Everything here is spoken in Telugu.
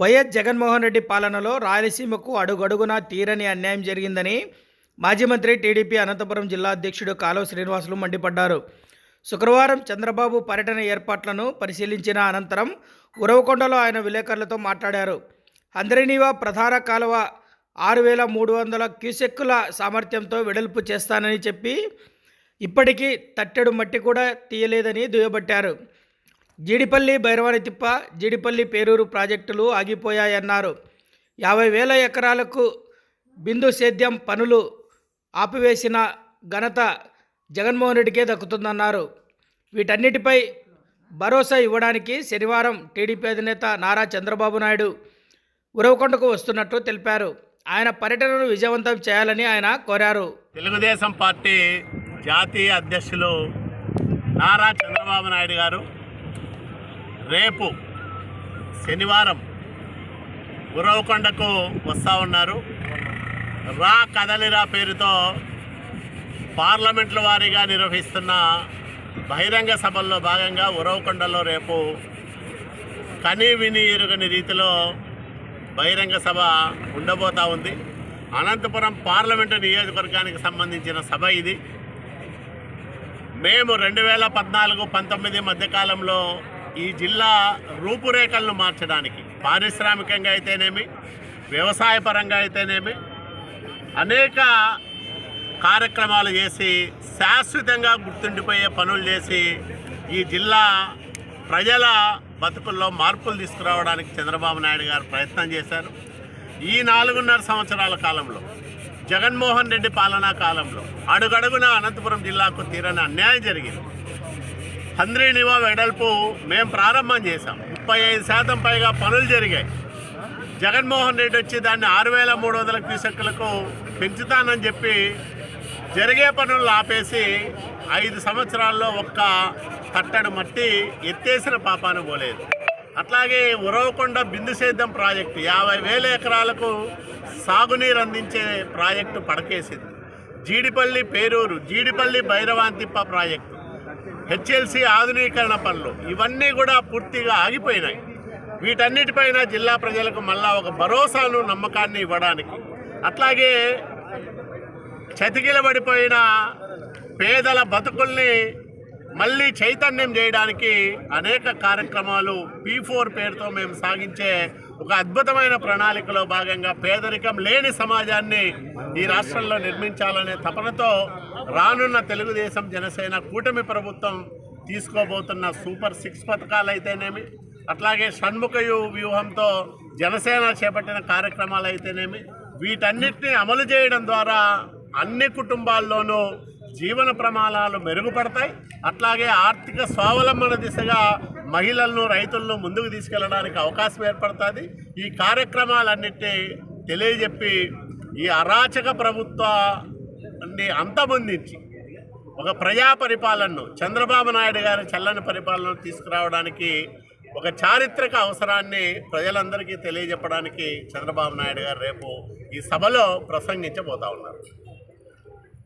వైఎస్ జగన్మోహన్ రెడ్డి పాలనలో రాయలసీమకు అడుగడుగునా తీరని అన్యాయం జరిగిందని మాజీ మంత్రి టీడీపీ అనంతపురం జిల్లా అధ్యక్షుడు కాలువ శ్రీనివాసులు మండిపడ్డారు. శుక్రవారం చంద్రబాబు పర్యటన ఏర్పాట్లను పరిశీలించిన అనంతరం ఉరవకొండలో ఆయన విలేకరులతో మాట్లాడారు. అందరినీవా ప్రధాన కాలువ ఆరు వేల మూడు వందల క్యూసెక్కుల సామర్థ్యంతో వెడల్పు చేస్తానని చెప్పి ఇప్పటికీ తట్టెడు మట్టి కూడా తీయలేదని దుయ్యబట్టారు. జీడిపల్లి భైరవాని తిప్ప జీడిపల్లి పేరూరు ప్రాజెక్టులు ఆగిపోయాయన్నారు. యాభై వేల ఎకరాలకు బిందు సేద్యం పనులు ఆపివేసిన ఘనత జగన్మోహన్ రెడ్డికే దక్కుతుందన్నారు. వీటన్నిటిపై భరోసా ఇవ్వడానికి శనివారం టీడీపీ అధినేత నారా చంద్రబాబు నాయుడు ఉరవకొండకు వస్తున్నట్టు తెలిపారు. ఆయన పర్యటనను విజయవంతం చేయాలని ఆయన కోరారు. తెలుగుదేశం పార్టీ జాతీయ అధ్యక్షులు నారా చంద్రబాబు నాయుడు గారు రేపు శనివారం ఉరవకొండకు వస్తూ ఉన్నారు. రా కదలిరా పేరుతో పార్లమెంట్ల వారీగా నిర్వహిస్తున్న బహిరంగ సభల్లో భాగంగా ఉరవకొండలో రేపు కనీ విని ఎరుగని రీతిలో బహిరంగ సభ ఉండబోతా ఉంది. అనంతపురం పార్లమెంటు నియోజకవర్గానికి సంబంధించిన సభ ఇది. మేము రెండు వేల పద్నాలుగు పంతొమ్మిది మధ్యకాలంలో ఈ జిల్లా రూపురేఖలను మార్చడానికి పారిశ్రామికంగా అయితేనేమి వ్యవసాయ పరంగా అయితేనేమి అనేక కార్యక్రమాలు చేసి శాశ్వతంగా గుర్తుండిపోయే పనులు చేసి ఈ జిల్లా ప్రజల బతుకుల్లో మార్పులు తీసుకురావడానికి చంద్రబాబు నాయుడు గారు ప్రయత్నం చేశారు. ఈ నాలుగున్నర సంవత్సరాల కాలంలో జగన్మోహన్ రెడ్డి పాలనా కాలంలో అడుగడుగున అనంతపురం జిల్లాకు తీరని అన్యాయం జరిగింది. హంద్రీనివా వెడల్పు మేము ప్రారంభం చేశాం. ముప్పై ఐదు శాతం పైగా పనులు జరిగాయి. జగన్మోహన్ రెడ్డి వచ్చి దాన్ని ఆరు వేల మూడు వందల క్యూసెక్కులకు పెంచుతానని చెప్పి జరిగే పనులు ఆపేసి ఐదు సంవత్సరాల్లో ఒక్క తట్టడు మట్టి ఎత్తేసిన పాపాను పోలేదు. అట్లాగే ఉరవకొండ బిందు సేద్యం ప్రాజెక్టు యాభై వేల ఎకరాలకు సాగునీరు అందించే ప్రాజెక్టు పడకేసింది. జీడిపల్లి పేరూరు జీడిపల్లి భైరవాంతిప్ప ప్రాజెక్టు. హెచ్ఎల్సి ఆధునీకరణ పనులు ఇవన్నీ కూడా పూర్తిగా ఆగిపోయినాయి. వీటన్నిటిపైన జిల్లా ప్రజలకు మళ్ళా ఒక భరోసాను నమ్మకాన్ని ఇవ్వడానికి. అట్లాగే చతికిలబడిపోయిన పేదల బతుకుల్ని మళ్ళీ చైతన్యం చేయడానికి అనేక కార్యక్రమాలు పీ ఫోర్ పేరుతో మేము సాగించే ఒక అద్భుతమైన ప్రణాళికలో భాగంగా పేదరికం లేని సమాజాన్ని ఈ రాష్ట్రంలో నిర్మించాలనే తపనతో రానున్న తెలుగుదేశం జనసేన కూటమి ప్రభుత్వం తీసుకోబోతున్న సూపర్ సిక్స్ పథకాలు అయితేనేమి అట్లాగే షణ్ముఖయు వ్యూహంతో జనసేన చేపట్టిన కార్యక్రమాలు అయితేనేమి వీటన్నిటిని అమలు చేయడం ద్వారా అన్ని కుటుంబాల్లోనూ జీవన ప్రమాణాలు మెరుగుపడతాయి. అట్లాగే ఆర్థిక స్వావలంబన దిశగా మహిళలను రైతులను ముందుకు తీసుకెళ్ళడానికి అవకాశం ఏర్పడుతుంది. ఈ కార్యక్రమాలన్నింటినీ తెలియజెప్పి ఈ అరాచక ప్రభుత్వ అంతమొందించి ఒక ప్రజా పరిపాలనను చంద్రబాబు నాయుడు గారి చల్లని పరిపాలనను తీసుకురావడానికి ఒక చారిత్రక అవసరాన్ని ప్రజలందరికీ తెలియజెప్పడానికి చంద్రబాబు నాయుడు గారు రేపు ఈ సభలో ప్రసంగించబోతా ఉన్నారు.